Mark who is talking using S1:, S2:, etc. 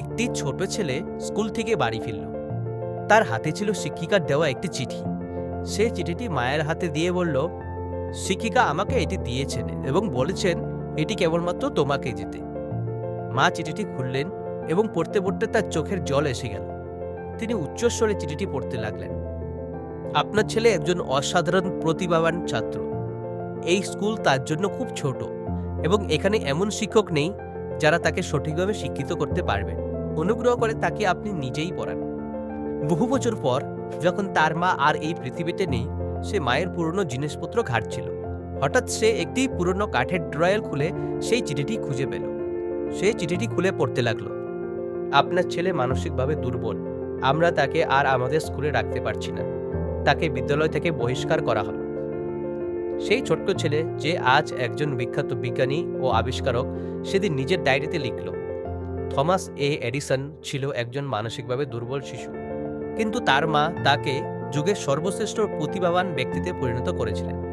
S1: একটি ছোট ছেলে স্কুল থেকে বাড়ি ফিরল। তার হাতে ছিল শিক্ষিকার দেওয়া একটি চিঠি। সে চিঠিটি মায়ের হাতে দিয়ে বলল, শিক্ষিকা আমাকে এটি দিয়েছেন এবং বলেছেন এটি কেবলমাত্র তোমাকে যেতে মা চিঠিটি খুললেন এবং পড়তে পড়তে তার চোখের জল এসে গেল। তিনি উচ্চস্বরে চিঠিটি পড়তে লাগলেন। আপনার ছেলে একজন অসাধারণ প্রতিভাবান ছাত্র। এই স্কুল তার জন্য খুব ছোট এবং এখানে এমন শিক্ষক নেই যারা তাকে সঠিকভাবে শিক্ষিত করতে পারবে অনুগ্রহ করে তাকে আপনি নিজেই পড়ান। বহু বছর পর যখন তার মা আর এই পৃথিবীতে নেই, সে মায়ের পুরনো জিনিসপত্র ঘাটছিল। হঠাৎ সে একটি পুরনো কাঠের ড্রয়ার খুলে সেই চিঠিটি খুঁজে পেল। সে চিঠিটি খুলে পড়তে লাগল। আপনার ছেলে মানসিকভাবে দুর্বল। আমরা তাকে আর আমাদের স্কুলে রাখতে পারছি না। তাকে বিদ্যালয় থেকে বহিষ্কার করা হলো। সেই ছোট্ট ছেলে যে আজ একজন বিখ্যাত বিজ্ঞানী ও আবিষ্কারক, সেদিন নিজের ডায়েরিতে লিখল থমাস এ এডিসন ছিল একজন মানসিকভাবে দুর্বল শিশু। কিন্তু তার মা তাকে যুগের সর্বশ্রেষ্ঠ প্রতিভাবান ব্যক্তিতে পরিণত করেছিলেন।